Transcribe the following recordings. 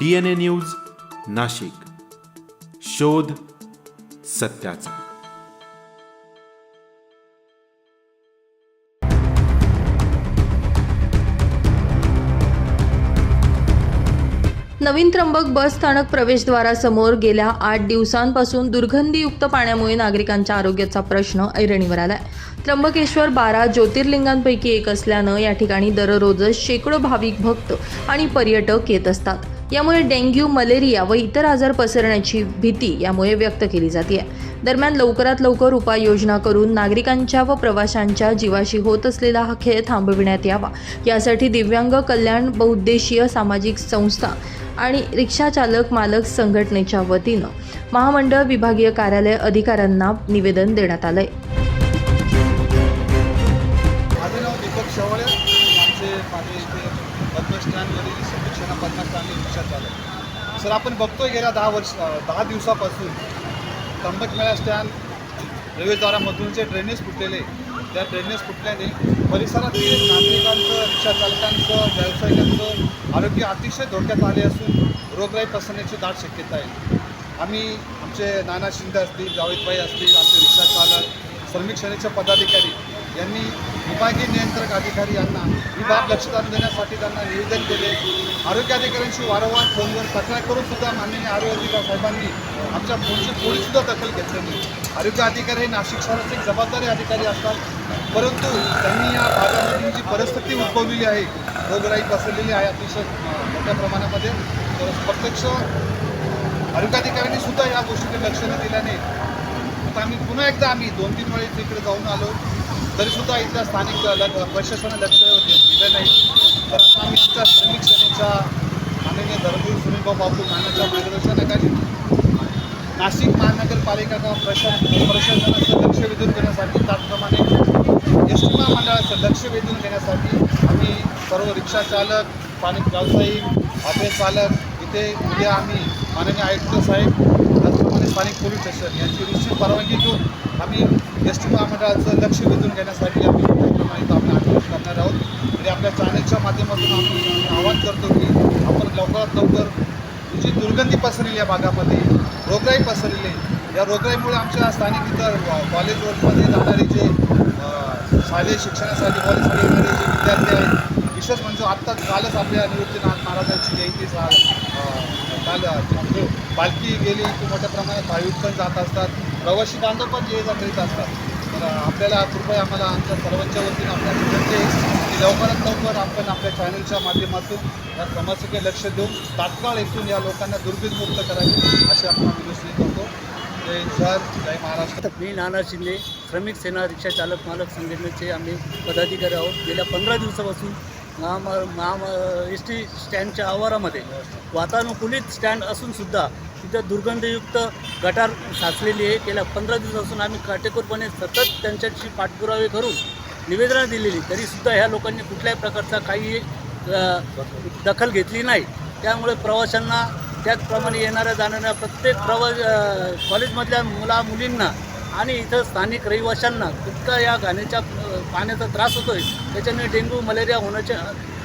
DNA news Nashik. शोध सत्याचा. नवीन त्र्यंबक बस स्थानक प्रवेशद्वारासमोर गेल्या आठ दिवसांपासून दुर्गंधीयुक्त पाण्यामुळे नागरिकांच्या आरोग्याचा प्रश्न ऐरणीवर आलाय. त्र्यंबकेश्वर बारा ज्योतिर्लिंगांपैकी एक असल्यानं या ठिकाणी दररोजच शेकडो भाविक भक्त आणि पर्यटक येत असतात. यामुळे डेंग्यू मलेरिया व इतर आजार पसरण्याची भीती यामुळे व्यक्त केली जाते दरम्यान लवकरात लवकर उपाययोजना करून नागरिकांच्या व प्रवाशांच्या जीवाशी होत असलेला हा खेळ थांबविण्यात यावा. यासाठी दिव्यांग कल्याण बहुउद्देशीय सामाजिक संस्था आणि रिक्षा चालक मालक संघटनेच्या वतीनं महामंडळ विभागीय कार्यालय अधिकाऱ्यांना निवेदन देण्यात आलं आहे सर आपण बघतोय गेल्या दहा वर्ष दहा दिवसापासून त्र्यंबक मेळा स्टँड रेल्वेद्वारामधून जे ड्रेनेज फुटलेले त्या ड्रेनेज फुटल्याने परिसरातील नागरिकांचं रिक्षा चालकांचं व्यावसायिकांचं आरोग्य अतिशय धोक्यात आले असून रोगराई पसरण्याची दाट शक्यता आहे. आम्ही आमचे नाना शिंदे असतील जावेदबाई असतील आमचे रिक्षा चालक श्रमिक सेनेचे पदाधिकारी यांनी विभागीय नियंत्रक अधिकारी यांना विभाग लक्षात देण्यासाठी त्यांना निवेदन केले. आरोग्य अधिकाऱ्यांशी वारंवार फोनवर तक्रार करून सुद्धा माननीय आरोग्य अधिकारी साहेबांनी आमच्या फोनची थोडीसुद्धा दखल घेतली नाही. आरोग्य अधिकारी हे नाशिक शहराचे एक जबाबदारी अधिकारी असतात. परंतु त्यांनी या भागामध्ये जी परिस्थिती उद्भवलेली आहे रोगराई पसरलेली आहे अतिशय मोठ्या प्रमाणामध्ये तर प्रत्यक्ष आरोग्याधिकाऱ्यांनी सुद्धा या गोष्टीकडे लक्ष न दिल्याने आता आम्ही पुन्हा एकदा आम्ही दोन तीन वेळेस इकडे जाऊन आलो. तरीसुद्धा इथल्या स्थानिक ल- प्रशासनाने लक्ष दे- दिलं नाही. तर आता आम्ही आमच्या श्रमिक सेनेच्या माननीय धर्मवीर सुनीलभाऊ बापू नानाच्या मार्गदर्शनाखाली नाशिक महानगरपालिका किंवा प्रशा प्रशासनाचं लक्ष वेधून घेण्यासाठी त्याचप्रमाणे एस टी महामंडळाचं लक्ष वेधून घेण्यासाठी आम्ही सर्व रिक्षा चालक स्थानिक व्यावसायिक ऑफिस चालक इथे उद्या आम्ही माननीय आयुक्त साहेब त्याचप्रमाणे स्थानिक पोलीस स्टेशन यांची निश्चित परवानगी घेऊन आम्ही एस टी महामंडळाचं लक्ष वेधून घेण्यासाठी आम्ही त्याप्रमाणे इथं आम्ही आंदोलन करणार आहोत. आणि आपल्या चॅनलच्या माध्यमातून आम्ही आवाहन करतो की आपण लवकरात लवकर जी दुर्गंधी पसरलेली या भागामध्ये रोगराई पसरलेली आहे या रोगराईमुळे आमच्या स्थानिक इतर कॉलेज रोडमध्ये जाणारे जे शालेय शिक्षणासाठी कॉलेजमध्ये येणारे जे विद्यार्थी आहेत विशेष म्हणजे आत्ताच कालच आपल्या निवृत्तीनाथ महाराजांची जयंती झा काल पालखी गेली की मोठ्या प्रमाणात भाविक पण जात असतात. प्रवासी बांधव पण ये जा करीत असतात. तर आपल्याला कृपया आम्हाला आमच्या सर्वांच्या वतीनं आपल्या विनंती आहे की लवकरात लवकर आपण आपल्या चॅनलच्या माध्यमातून या समस्येकडे लक्ष देऊन तात्काळ येथून या लोकांना दुर्बीणमुक्त करावी अशी आपण विनंती करतो. जय सर जय महाराष्ट्र. मी नाना शिंदे श्रमिक सेना रिक्षा चालक मालक संघटनेचे आम्ही पदाधिकारी आहोत. गेल्या पंधरा दिवसापासून महाम महाम एस टी स्टँडच्या आवारामध्ये. वातानुकूलित स्टँड असूनसुद्धा तिथं दुर्गंधयुक्त गटार साचलेली आहे. गेल्या पंधरा दिवसापासून आम्ही काटेकोरपणे सतत त्यांच्याशी पाठपुरावे करून निवेदनं दिलेली. तरीसुद्धा ह्या लोकांनी कुठल्याही प्रकारचा काही दखल घेतली नाही. त्यामुळे प्रवाशांना त्याचप्रमाणे येणाऱ्या जाणाऱ्या प्रत्येक प्रवास कॉलेजमधल्या मुला मुलींना आणि इथं स्थानिक रहिवाशांना इतका या गाण्याच्या पाण्याचा त्रास होतो आहे त्याच्याने डेंग्यू मलेरिया होण्याची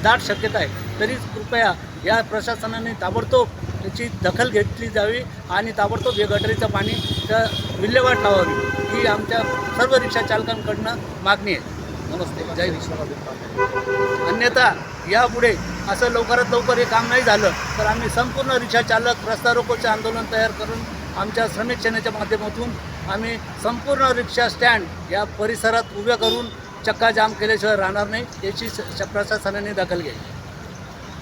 दाट शक्यता आहे. तरी कृपया या प्रशासनाने ताबडतोब त्याची दखल घेतली जावी आणि ताबडतोब हे गटरीचं पाणी त्या विल्हेवाट लावावी. ही आमच्या सर्व रिक्षा चालकांकडनं मागणी आहे. नमस्ते. जय विश्वनाथ अन्यथा यापुढे असं लवकरात लवकर हे काम नाही झालं तर आम्ही संपूर्ण रिक्षा चालक रस्ता रोकोचे आंदोलन तयार करून आमच्या श्रमिक सेनेच्या माध्यमातून आम्ही संपूर्ण रिक्षा स्टँड या परिसरात उभ्या करून चक्काजाम केल्याशिवाय राहणार नाही याची स- प्रशासनाने दखल घ्यावी.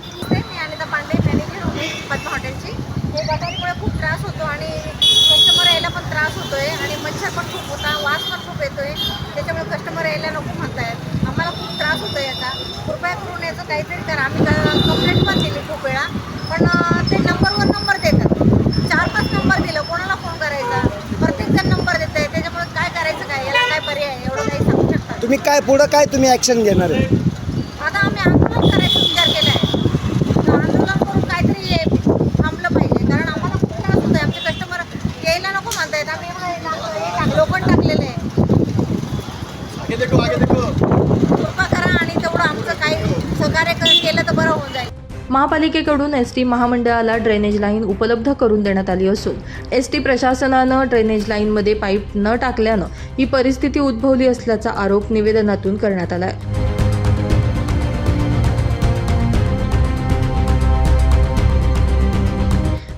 नमस्ते मी अनिता पांडे मॅनेजर होते पद्मा हॉटेलची. हे गटारीमुळे खूप त्रास होतो आणि कस्टमर यायला पण त्रास होतो आहे आणि मच्छर पण खूप होता वास पण खूप येतो आहे त्याच्यामुळे कस्टमर यायला नको म्हणतायत. आम्हाला खूप त्रास होतो आहे याचा कृपया करून याचं काहीतरी करा. आम्ही कंप्लेंट पण दिली खूप वेळा. पण ते तुम्ही काय पुढं काय तुम्ही ॲक्शन घेणार आहे? आता आम्ही आंदोलन करायचा विचार केला आहे आंदोलन करून काहीतरी थांबलं पाहिजे. कारण आम्हाला खूप त्रास होतो आहे. आमचे कस्टमर यायला नको म्हणतायत. आम्ही हे टाकलेलं आहे कृपा करा आणि तेवढं आमचं काही सहकार्य कर- केलं तर बरं होऊन जाईल. महापालिकेकडून एस टी महामंडळाला ड्रेनेज लाईन उपलब्ध करून देण्यात आली असून एस टी प्रशासनानं ड्रेनेज लाईनमध्ये पाईप न टाकल्यानं ही परिस्थिती उद्भवली असल्याचा आरोप निवेदनातून करण्यात आला आहे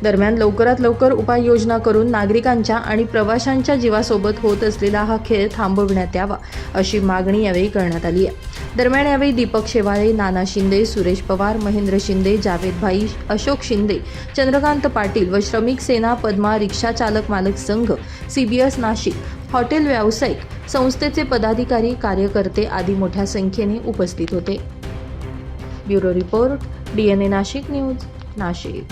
दरम्यान लवकरात लवकर उपाययोजना करून नागरिकांच्या आणि प्रवाशांच्या जीवासोबत होत असलेला हा खेळ थांबविण्यात यावा अशी मागणी यावेळी करण्यात आली आहे. दरम्यान यावेळी दीपक शेवाळे नाना शिंदे सुरेश पवार महेंद्र शिंदे जावेद भाई अशोक शिंदे चंद्रकांत पाटील व श्रमिक सेना पद्मा रिक्षा चालक मालक संघ सीबीएस नाशिक हॉटेल व्यावसायिक संस्थेचे पदाधिकारी कार्यकर्ते आदी मोठ्या संख्येने उपस्थित होते. Bureau report DNA Nashik news Nashik.